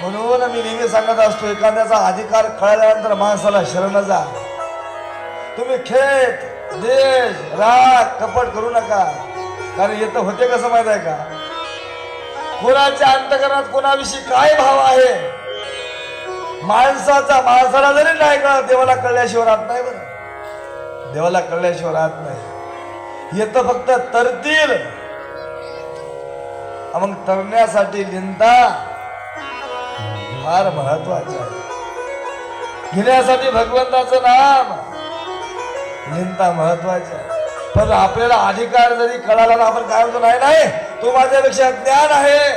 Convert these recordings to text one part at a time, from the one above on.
म्हणून मी नेहमी सांगत असतो एखाद्याचा अधिकार कळल्यानंतर माणसाला शरण जा. तुम्ही खेत देश राग कपट करू नका. कारण येतं होते कसं माहीत आहे का? कोणाच्या अंतकरणात कोणाविषयी काय भाव आहे? माणसाचा माणसाला जरी नाही कळत देवाला कळल्याशिवाय राहत नाही बरं. देवाला कळल्याशिवाय राहत नाही. येतं फक्त तरतील. मग तरण्यासाठी लिंदा फार महत्त्वाचे आहे. घेण्यासाठी भगवंताचं नाम लिंदा महत्त्वाचे आहे. पण आपल्याला अधिकार जरी कळाला ना आपण काय म्हणतो नाही नाही तो माझ्यापेक्षा ज्ञान आहे.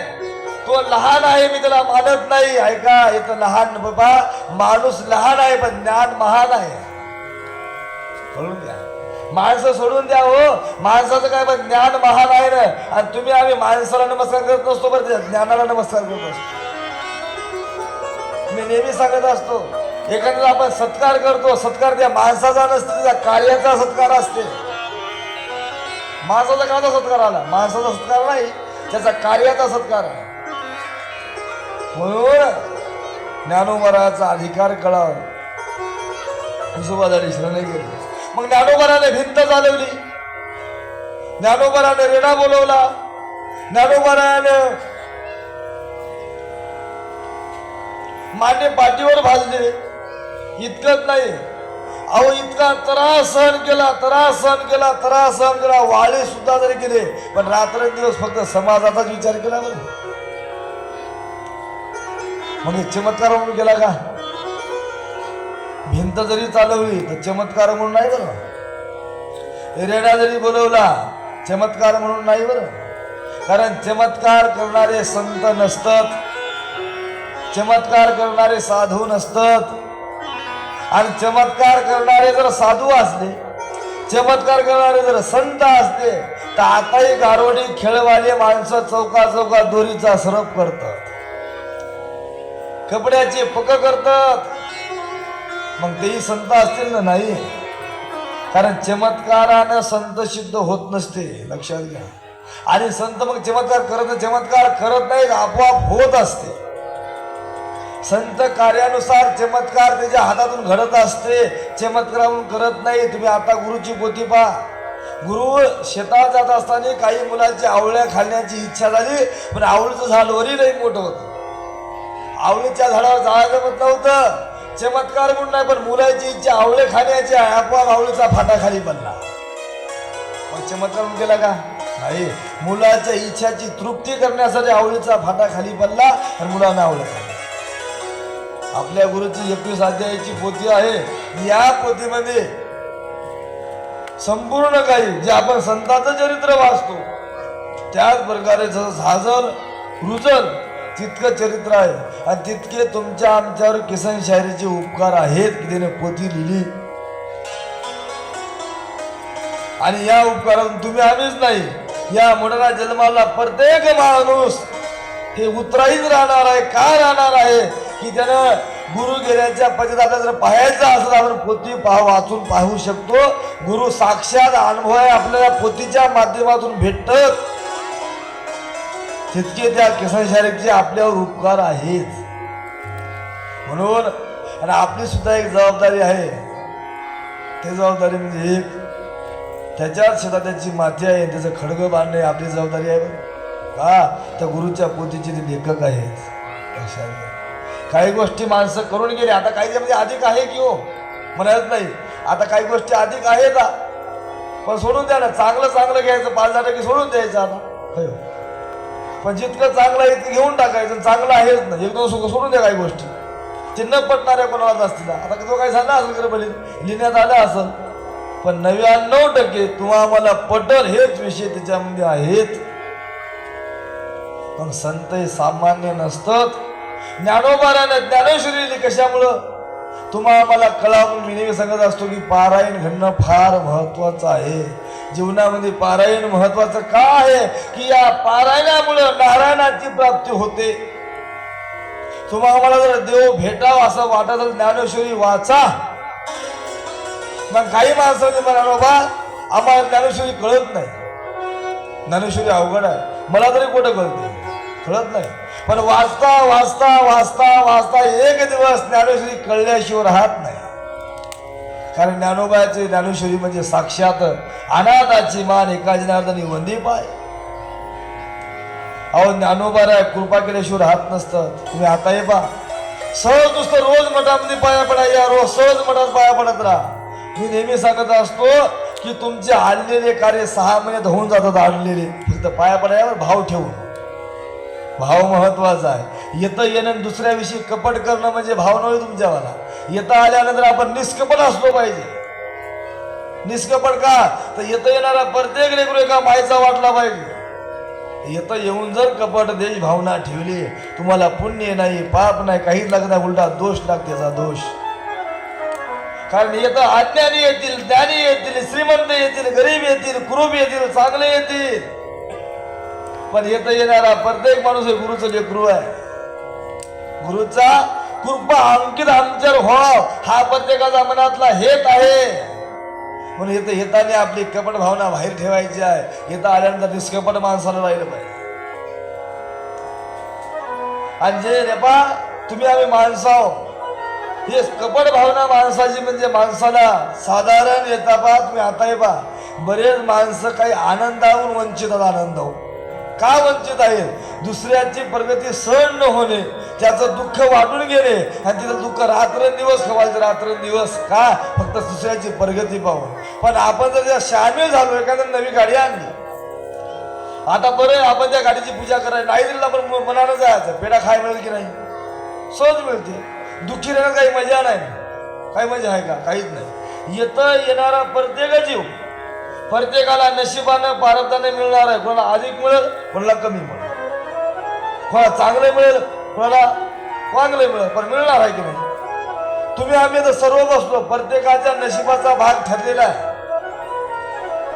तो लहान आहे मी त्याला मानत नाही. ऐका इथं लहान बाबा माणूस लहान आहे पण ज्ञान महान आहे. सोडून द्या माणसं सोडून द्या हो. माणसाचं काय पण ज्ञान महान आहे ना. आणि तुम्ही आम्ही माणसाला नमस्कार करत नसतो बरं ज्ञानाला नमस्कार करत असतो मी नेहमी सांगत असतो एखाद्याला आपण सत्कार करतो सत्कार त्या माणसाचा नसतो त्या कार्याचा सत्कार असते. माणसाचा काचा सत्कार आला. माणसाचा सत्कार नाही त्याचा कार्याचा सत्कार आहे. म्हणून ज्ञानोबराचा अधिकार कळावा. हिशोबादारी श्रणे गेले मग ज्ञानोबराने भिंत चालवली. ज्ञानोबराने रेडा बोलवला. ज्ञानोबराने मांडे पाठीवर भाजले. इतकंच नाही. अहो इतका त्रास सहन केला त्रास सहन केला त्रास सहन केला. वाळे सुद्धा जरी केले. पण रात्रंदिवस फक्त समाजाचाच विचार केला बरं. मग चमत्कार म्हणून केला का? भिंत जरी चालवली तर चमत्कार म्हणून नाही बरं. रेडा जरी बोलवला चमत्कार म्हणून नाही बरं. कारण चमत्कार करणारे संत नसतात. चमत्कार करणारे साधू नसतात. आणि चमत्कार करणारे जर साधू असले चमत्कार करणारे जर संत असते तर आताही गारोडी खेळवाले माणसं चौका चौका दोरीचा सरप करतात. कपड्याचे पक करतात. मग तेही संत असतील ना नाही? कारण चमत्कारानं संत सिद्ध होत नसते लक्षात घ्या. आणि संत मग चमत्कार करत चमत्कार करत नाही आपोआप होत असते. संत कार्यानुसार चमत्कार त्याच्या हातातून घडत असते. चमत्कारून करत नाही. तुम्ही आता गुरुची पोती पहा. गुरु शेतात जात असताना काही मुलांची आवळ्या खाण्याची इच्छा झाली पण आवळीचं झाड वरी नाही मोठं होतं. आवळीच्या झाडावर जायचं म्हणत नव्हतं चमत्कार म्हणून नाही पण मुलाची इच्छा आवळे खाण्याची आहे. आपोआप आवळीचा फाटा खाली पडला. मग चमत्कार म्हणून केला का? नाही. मुलाच्या इच्छाची तृप्ती करण्यासाठी आवळीचा फाटा खाली पडला आणि मुलांना आवडत खाल्लं आपल्या गुरुची एकवीस अध्यायाची पोथी आहे. या पोथीमध्ये संपूर्ण काही जे आपण संतांचं चरित्र वाचतो त्याच प्रकारे जसं झाजल रुजल तितकं चरित्र आहे. आणि तितके तुमच्या आमच्यावर किसन शायरीचे उपकार आहेत की त्याने पोथी लिहिली. आणि या उपकारातून तुम्ही आम्हीच नाही. या मुलाला जन्माला प्रत्येक माणूस हे उतराईच राहणार आहे का राहणार आहे? की त्यानं गुरु गेल्याच्या पद्धत आपल्याला जर पाहायचं असेल तर आपण पोथी पाह वाचून पाहू शकतो. गुरु साक्षात अनुभव आहे आपल्याला पोथीच्या माध्यमातून भेटत. तितके त्या किसन शारीचे आपल्यावर उपकार आहेत. म्हणून आणि आपली सुद्धा एक जबाबदारी आहे. ते जबाबदारी म्हणजे एक त्याच्याच शेतात त्याची माती आहे त्याचं खडगं बांधणे आपली जबाबदारी आहे. का त्या गुरुच्या पोतीचे ते लेखक आहेत. लक्षात घ्या. काही गोष्टी माणसं करून गेले. आता काही त्यामध्ये म्हणजे अधिक आहे की हो? म्हणत नाही. आता काही गोष्टी अधिक आहे का पण सोडून द्या ना. चांगलं चांगलं घ्यायचं. पाच हजार टक्के सोडून द्यायचं आता. होय. पण जितकं चांगलं आहे ते घेऊन टाकायचं. चांगलं आहेच ना. एक दोन सुख सोडून द्या काही गोष्टी. ते न पटणाऱ्या कोणाला असतील. आता तो काही झाला असेल खरं बली लिहिण्यात आलं असेल. पण नव्याण्णव टक्के तुम्हाला पटल. हेच विषय त्याच्यामध्ये आहेत. पण संत हे सामान्य नसतात. ज्ञानोबारानं ज्ञानेश्वरी कशामुळं? तुम्हाला मला कळावून मी नेहमी सांगत असतो की पारायण घडणं फार महत्वाचं आहे. जीवनामध्ये पारायण महत्वाचं का आहे? की या पारायणामुळं नारायणाची प्राप्ती होते. तुम्हाला मला जर देव भेटावं असं वाटत ज्ञानेश्वरी वाचा. मग काही माणसं म्हणा बाबा आम्हाला ज्ञानेश्वरी कळत नाही. ज्ञानेश्वरी अवघड आहे. मला तरी कुठं कळते कळत नाही. पण वाचता वाचता वाचता वाचता एक दिवस ज्ञानेश्वरी कळल्याशिवाय राहत नाही. कारण ज्ञानोबाची ज्ञानेश्वरी म्हणजे साक्षात अनाथाची मान एका जनार्दनी वंदी पाय. अहो ज्ञानोबारा कृपा केल्याशिवाय राहत नसतं. तुम्ही आता ये पा सहज नुसतं रोज मठामध्ये पाया पडा या रोज सहज मठात पाया पडत राहा. मी नेहमी सांगत असतो की तुमचे आणलेले कार्य सहा महिन्यात होऊन जातात आणलेले. फक्त पाया पडायवर भाव ठेवून. भाव महत्त्वाचा आहे. येतं येणं दुसऱ्याविषयी कपट करणं म्हणजे भाव नव्हे तुमच्यावाला येता आल्यानंतर आपण निष्कपट असलो पाहिजे. निष्कपट का? तर येतं येणारा प्रत्येक लेकरू एका मायचा वाटला पाहिजे. येतं येऊन जर कपट देश भावना ठेवली तुम्हाला पुण्य नाही पाप नाही काहीच लागत नाही उलटा दोष लागतेचा दोष. कारण येतं अज्ञानी येतील ज्ञानी येतील श्रीमंत येतील गरीब येतील कुरूप येतील चांगले येतील. पण येत येणारा प्रत्येक माणूस हे गुरुचं लेकरू आहे. गुरुचा कृपा अंकित आमच्यावर व्हाव. हा प्रत्येकाचा मनातला हेत आहे. म्हणून येतं येताना आपली कपट भावना बाहेर ठेवायची आहे. येता आल्यानंतर निष्कपट माणसाला राहिलं पाहिजे. आणि जे नेपा तुम्ही आम्ही माणसं आहो हे कपट भावना माणसाची म्हणजे माणसाला साधारण येता पा तुम्ही आता हे पा बरेच माणसं काही आनंदाहून वंचित आनंद होऊन का वंचित आहेत दुसऱ्यांची प्रगती सहन न होणे त्याचं दुःख वाटून घेणे आणि तिथं दुःख रात्रंदिवस खवायचं रात्रंदिवस का? फक्त दुसऱ्याची प्रगती पाहून. पण आपण जर त्या सामील झालो एखाद्या नवी गाडी आणली. आता बरं आपण त्या गाडीची पूजा करायला. नाही दिलं आपण मनानं जायचं पेढा खाय मिळेल की नाही? सहज मिळते. दुःखी राहण्यात काही मजा नाही. काही मजा आहे का? काहीच नाही. येतं येणारा प्रत्येक जीव प्रत्येकाला नशिबानं पारदाने मिळणार आहे. कोणाला अधिक मिळेल कोणाला कमी मिळेल. कोणाला चांगले मिळेल कोणाला वांगले मिळेल पण मिळणार आहे की नाही? तुम्ही आम्ही तर सर्व बसलो प्रत्येकाच्या नशिबाचा भाग ठरलेला आहे.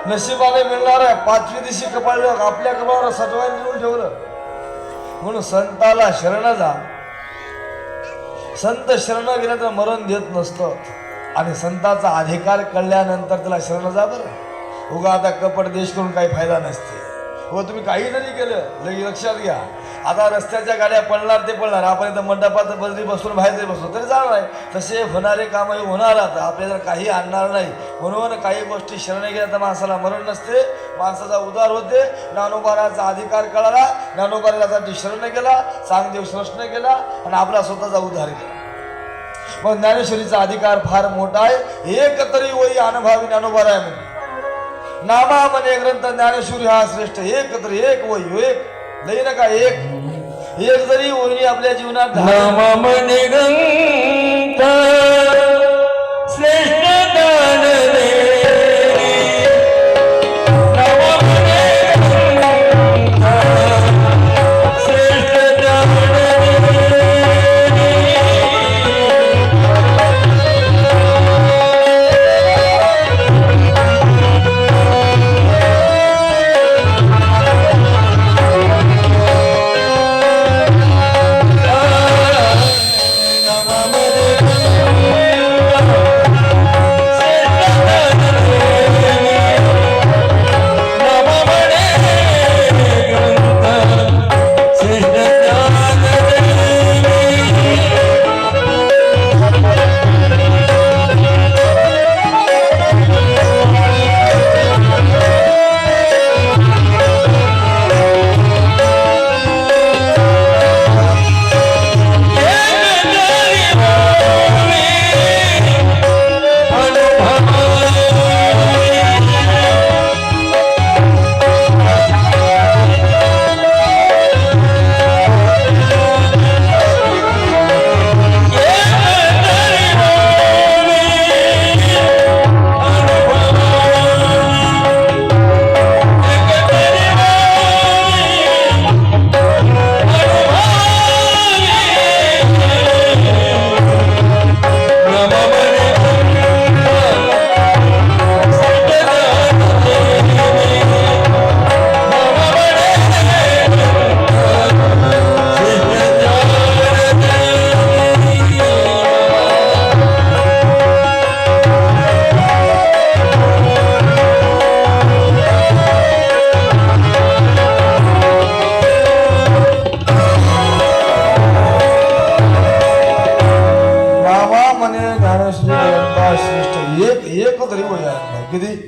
नशिबाने मिळणार आहे. पाचवी दिवशी कपाळ आपल्या कपाळावर सटवाय मिळून ठेवलं. म्हणून संताला शरण जा. संत शरण गेलं तर मरण देत नसतं. आणि संताचा अधिकार कळल्यानंतर त्याला शरण जा बरं. उगा आता कपट देश करून काही फायदा नसते. हो तुम्ही काही जरी केलं लगे लक्षात घ्या. आता रस्त्याच्या गाड्या पडणार ते पडणार आपण इथं मंडपात बदली बसून बाहेर जरी बसलो तरी जाणार आहे. तसे होणारे काम हे होणार आता आपल्याला काही आणणार नाही. म्हणून काही गोष्टी शरण गेल्या तर माणसाला मरण नसते माणसाचा उदार होते. ज्ञानोबाराचा अधिकार कळाला ज्ञानोबारासाठी शरण केला चांगदेव श्रष्ण केला आणि आपला स्वतःचा उद्धार केला. मग ज्ञानेश्वरीचा अधिकार फार मोठा आहे. एक तरी वही अनुभवी ज्ञानोबार आहे म्हणून. नामा म्हणे ग्रंथ ज्ञानेश्वरी हा श्रेष्ठ. एक तरी एक वही एक. लई नका एक. एक जरी वही आपल्या जीवनात धारण- म्हणे ग्रंथ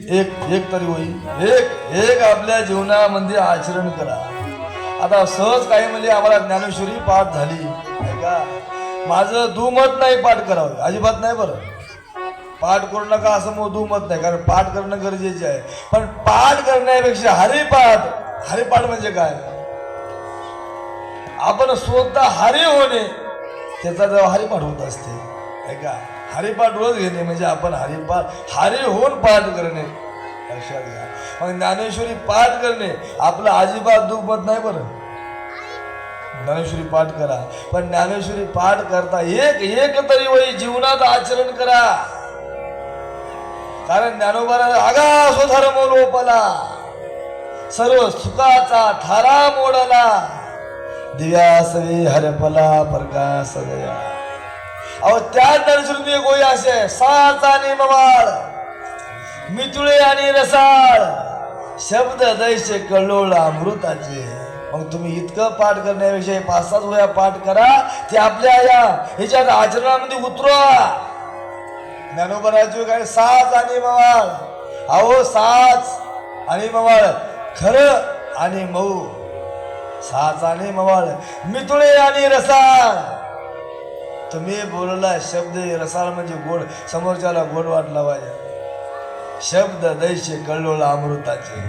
एक एक तरी होईल एक एक आपल्या जीवनामध्ये आचरण करा. आता सहज काही म्हणजे आम्हाला ज्ञानेश्वरी पाठ झाली. ऐका माझं दुमत नाही पाठ करावं. अजिबात नाही बरं. पाठ करू नका असं मग दुमत नाही कारण पाठ करणं गरजेचे आहे. पण पाठ करण्यापेक्षा हरिपाठ हरिपाठ म्हणजे काय? आपण स्वतः हरी होणे त्याचा जेव्हा हरिपाठ होत असते. ऐका हरिपाठ रोज घेणे म्हणजे आपण हरिपाठ हरी होऊन पाठ करणे. लक्षात घ्या. मग ज्ञानेश्वरी पाठ करणे आपलं अजिबात दुखमत नाही बरं. ज्ञानेश्वरी पाठ करा. पण ज्ञानेश्वरी पाठ करता एक एक तरी वही जीवनात आचरण करा. कारण ज्ञानोबाला आगा स्वधर्म लोपला सर्व सुखाचा थारा मोडला. दिव्या सवे हरपला प्रकाश सगळ्या अहो त्या दर्शन एक असे साच आणि मवाळ मितुळे आणि रसाळ शब्द दैसे कल्लोळ अमृताचे. मग तुम्ही इतकं पाठ करण्याविषयी पाच सात वेळा पाठ करा ते आपल्या या ह्याच्यात आचरणामध्ये उतरवा. ज्ञानोबराची काय साच आणि मवाळ. अहो साच आणि मवाळ खरं आणि मऊ. साच आणि मवाळ मितुळे आणि रसाळ. तुम्ही बोलला शब्द रसाळ म्हणजे गोड समोरच्याला गोड वाटला पाहिजे. शब्द दैशे कळलोला अमृताचे.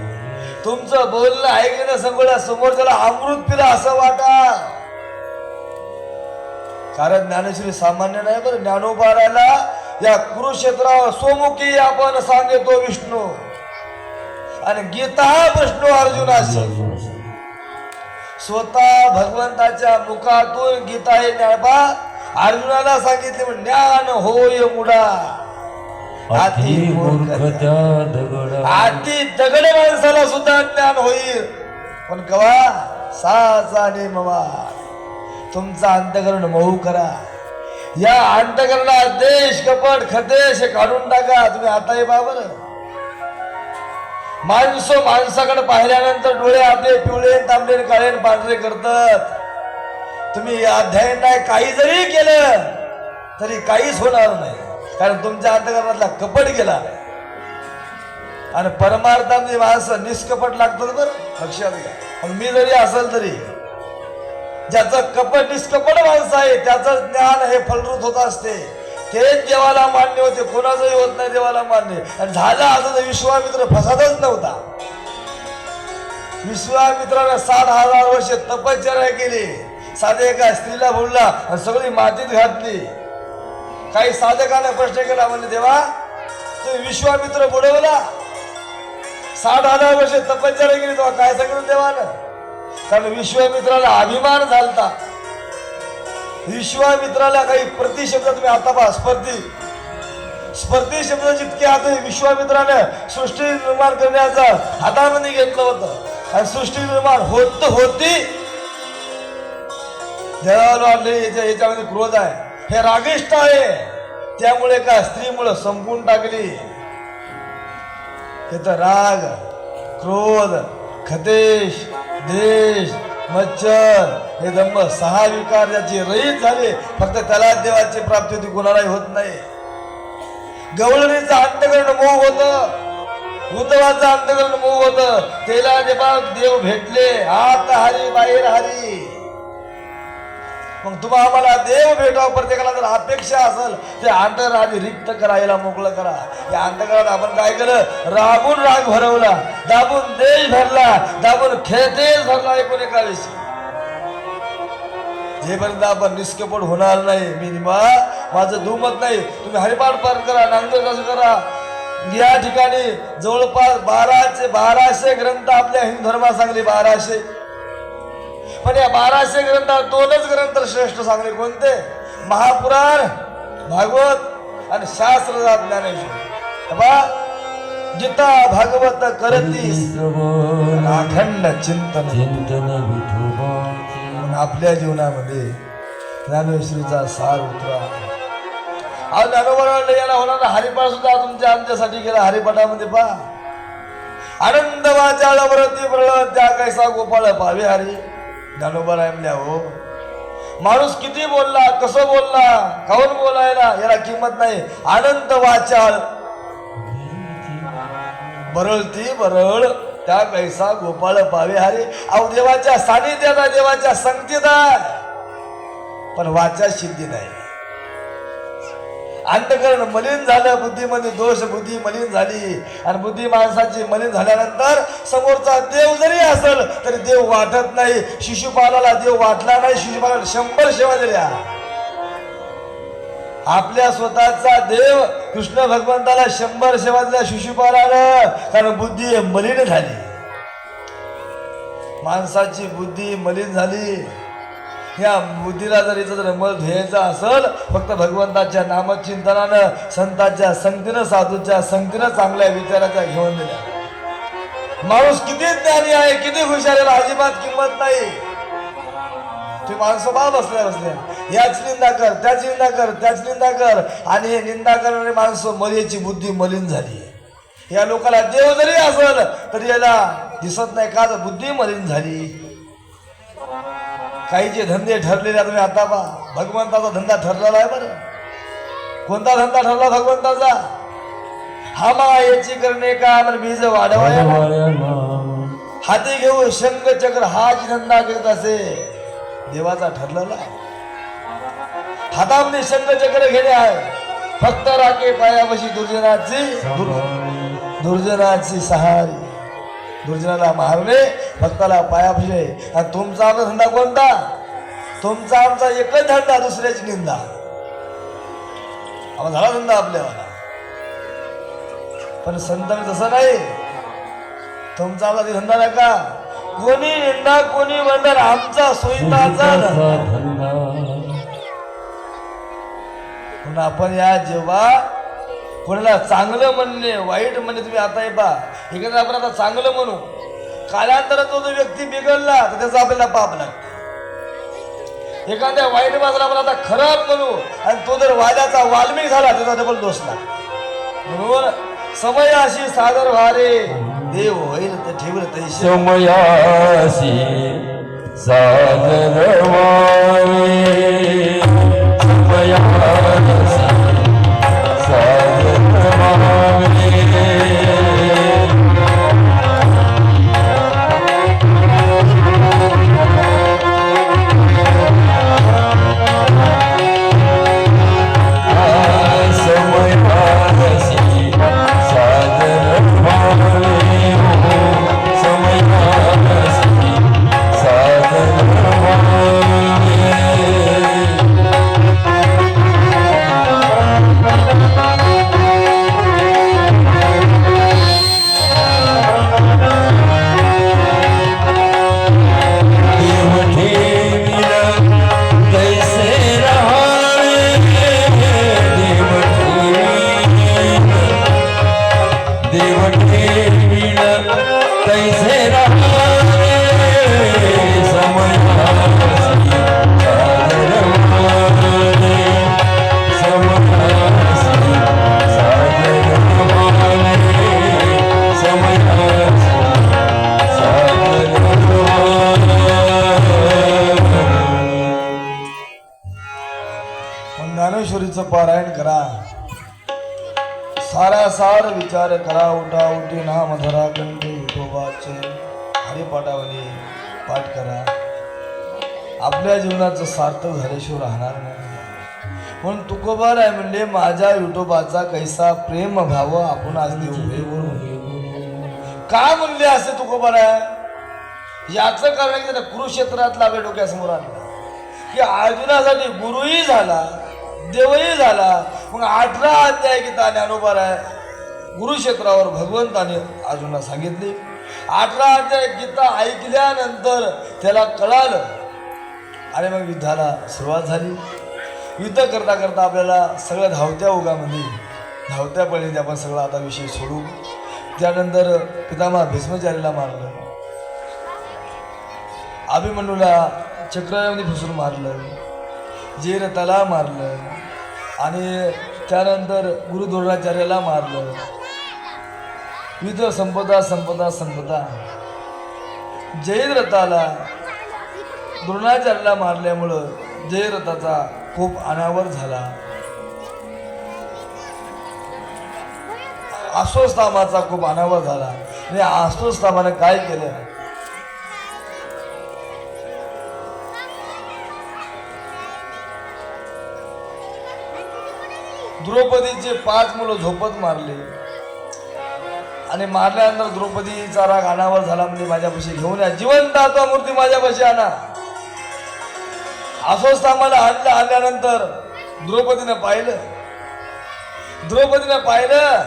तुमचं बोलणं ऐकणं सगळं समोरच्याला अमृत पिला असं वाटा. कारण ज्ञानेश्वरी सामान्य नाही बरं ज्ञानोबाराला या कुरुक्षेत्रावर सोमुखी आपण सांगतो विष्णू. आणि गीता विष्णू अर्जुनाशी स्वतः भगवंताच्या मुखातून गीता हे ज्ञानबा अर्जुनाला सांगितले म्हणजे ज्ञान होय मुडा. अति दगडा. माणसाला सुद्धा ज्ञान होईल. पण कवा साचा मवा. तुमचा अंतकरण मऊ करा. या अंतकरणात देश कपट खदेश काढून टाका. तुम्ही आता हे पहा बरं. माणसं माणसाकडे पाहिल्यानंतर डोळे आपले पिवळे तांबडे काळे पांढरे करतात. तुम्ही अध्ययन नाही काही जरी केलं तरी काहीच होणार नाही. कारण तुमच्या अंतकरणातला कपट गेला. आणि परमार्थामध्ये माणसं निष्कपट लागतात बरं लक्षात घ्या. मग मी जरी असेल तरी ज्याचं कपट निष्कपट माणसं आहे त्याचं ज्ञान हे फलरूप होत असते. तेच देवाला मान्य होते कोणाचंही होत नाही देवाला मान्य. आणि झालं असं तर विश्वामित्र फसादच नव्हता. विश्वामित्रानं सात हजार वर्ष तपश्चर्या केली. साधे एका स्त्रीला बोलला सगळी मातीत घातली. काही साधकाने प्रश्न केला म्हणजे देवा तुम्ही विश्वामित्र बुडवला. साठ हजार वर्ष तपश्चर्या केली तेव्हा काय सांगितलं देवानं? कारण विश्वामित्राला अभिमान झालता. विश्वामित्राला काही प्रतिशब्द तुम्ही आता पहा स्पर्धी. स्पर्धी शब्द जितके आता विश्वामित्रानं सृष्टी निर्माण करण्याचं हातामध्ये घेतलं होतं. आणि सृष्टी निर्माण होत होती देवाला याच्या याच्यामध्ये क्रोध आहे हे रागिष्ट आहे. त्यामुळे का स्त्रीमुळे संपून टाकली. हे तर राग क्रोध खतेश देश मच्छर हे दंभ सहा विकार ज्याची रहित झाले. फक्त त्याला देवाची प्राप्ती होती कुणालाही होत नाही. गवळणीचं अंतकरण मोह होत. उद्धवाचं अंतकरण मोह होत. तेला देवा देव भेटले. आत हरी बाहेर हरी. मग तुम्हा आम्हाला देव भेटावं प्रत्येकाला जर अपेक्षा असेल ते अंतर आधी रिक्त करायला मोकळं करा. या अंतकरात आपण काय केलं? राबून राग भरवला दाबून देश भरला दाबून खेतेज भरला एकूण एकावीसी जेपर्यंत आपण निष्कपट होणार नाही मी निमा माझं दुमत नाही. तुम्ही हरिपाठ पार करा नांदेड कसं करा. या ठिकाणी जवळपास बाराशे बाराशे ग्रंथ आपल्या हिंदू धर्मात सांगले बाराशे. पण या बाराशे ग्रंथात दोनच ग्रंथ श्रेष्ठ सांगले कोणते? महापुराण भागवत आणि शास्त्र ज्ञानेश्वर. बा भागवत करतीस अखंड चिंतन. चिंतन आपल्या जीवनामध्ये ज्ञानेश्वरीचा सार उतरा. आज ज्ञानोबा याला होणार हरिपाठ सुद्धा तुमच्या आमच्यासाठी गेला हरिपाठामध्ये पहा. आनंद वाचाळ वरती प्रळ त्या कैसा गोपाळ पावे हरी ज्ञानोबा म्हणल्या हो. माणूस किती बोलला कसं बोलला काऊन बोलायला याला किंमत नाही. आनंद वाचाळ. बरळती बरळ त्या कैसा गोपाळ पावे हरे. अहो देवाच्या सानिध्याला देवाच्या संगतीत पण वाचा सिद्धी नाही. अंतकरण मलिन झालं बुद्धीमध्ये दोष बुद्धी मलिन झाली. आणि बुद्धी माणसाची मलिन झाल्यानंतर समोरचा देव जरी असेल तरी देव वाटत नाही. शिशुपालाला देव वाटला नाही. शिशुपाला शंभर सेवा दिल्या. आपल्या स्वतःचा देव कृष्ण भगवंताला शंभर सेवा दिल्या शिशुपालानं. कारण बुद्धी मलिन झाली. माणसाची बुद्धी मलिन झाली. या बुद्धीला जर इथं जर मल ध्येयाचा असेल फक्त भगवंताच्या नामचिंतनानं संतांच्या संगतीनं साधूच्या संगतीनं चांगल्या विचाराच्या घेऊन दिल्या माणूस किती ज्ञानी आहे किती हुशार आहे याला अजिबात किंमत नाही. ते माणसं बा बसल्या बसल्या. याच निंदा कर त्याच निंदा कर त्याच निंदा कर. आणि हे निंदा करणारे माणसं मर्याची बुद्धी मलिन झाली. या लोकाला देव जरी असल तरी याला दिसत नाही का बुद्धी मलिन झाली. काहीचे धंदे ठरलेले तुम्ही आता पहा भगवंताचा धंदा ठरलेला आहे बरं. कोणता धंदा ठरला भगवंताचा? हा मायेची करणे का बीज वाढवाया हाती घेऊ शंख चक्र हाच धंदा करत असे. देवाचा ठरलेला आहे. हातामध्ये शंख चक्र घेणे आहे. फक्त राखे पायापाशी दुर्जनाची दुर- दुर्जनाची सहारी. दुर्जनाला मारणे भक्ताला आहे. आणि तुमचा आमचा धंदा कोणता? तुमचा आमचा एकच धंदा दुसऱ्याची निंदा. आम्हाला झाला धंदा आपल्याला पण संत तसं नाही. तुमचा आमचा ती धंदा नाही का? कोणी निंदा कोणी म्हणणार आमचा सोयीचा धंदा. म्हणून आपण या जेव्हा कोणाला चांगलं म्हणणे वाईट म्हणणे तुम्ही आता हे पहा. इकडे आपण आता चांगलं म्हणू. कालांतरात तो जो व्यक्ती बिघडला तर त्याचा आपल्याला पाप लागतो. एखाद्या वाईट बाजूला आपण आता खराब म्हणू आणि तो जर वाल्याचा वाल्मिक झाला त्याचा डबल दोष लागतो. म्हणून समय अशी सादर व्हारे देव होईल तर ठेवलं तैसे. समयाशी सादर वावे समयासी विचार करा उठा उठी नाम धरा कंठी विठोबाचे हरिपाठावली पाठ करा. आपल्या जीवनाचं सार्थक झाल्याशिवाय राहणार नाही. म्हणून तुकोबार आहे म्हणले माझ्या विठोबाचा कैसा प्रेम भाव आपण आज देऊ का म्हणले असे तुकोबार आहे? याचं कारण की त्याला कुरुक्षेत्रातला आपल्या डोक्यासमोर आणलं. की अर्जुनासाठी गुरुही झाला देवही झाला मग अठरा अध्याय गीता ज्ञानोबार आहे. गुरुक्षेत्रावर भगवंताने अर्जुना सांगितले अठरा अध्याय गीता ऐकल्यानंतर त्याला कळालं. आणि मग युद्धाला सुरुवात झाली. युद्ध करता करता आपल्याला सगळं धावत्या ओघामध्ये धावत्या पळीने आपण सगळा आता विषय सोडू. त्यानंतर पितामहा भीष्माचार्याला मारलं. अभिमन्यूला चक्रमध्ये फसून मारलं. जेरताला मारलं. आणि त्यानंतर गुरुद्रोणाचार्याला मारलं. युद्ध संपदा संपदा संपदा. जयद्रथाला द्रोणाचार्याला मारल्यामुळं जयरथाचा खूप अनावर झाला. अस्वस्थामाचा खूप अनावर झाला. आणि अस्वस्थामानं काय केलं? द्रौपदीचे पाच मुलं झोपत मारले. आणि मारल्यानंतर द्रौपदीचा राग अनावर झाला म्हणजे माझ्यापाशी घेऊन या. जिवंत आता मूर्ती माझ्यापाशी आणा. अस्वस्थ आम्हाला आणलं आणल्यानंतर द्रौपदीनं पाहिलं. द्रौपदीनं पाहिलं.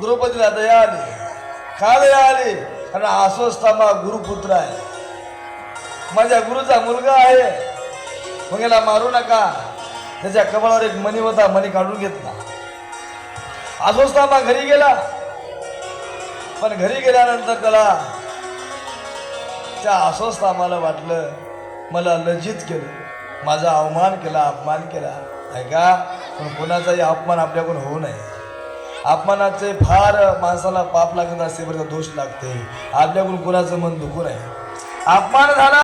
द्रौपदीला दया आली. का दया आली? कारण अस्वस्थामा गुरुपुत्र आहे. माझ्या गुरुचा मुलगा आहे. मग याला मारू नका. त्याच्या कपाळावर एक मणी होता मणी काढून घेतला. अस्वस्थामा घरी गेला. पण घरी गेल्यानंतर त्याला त्या अस्वस्थ आम्हाला वाटलं मला लज्जित केलं. माझा अवमान केला अपमान केला. ऐका पण कोणाचाही अपमान आपल्याकडून होऊ नये. अपमानाचे फार माणसाला पाप लागत असते बरं दोष लागते. आपल्याकडून कोणाचं मन दुखू नये. अपमान झाला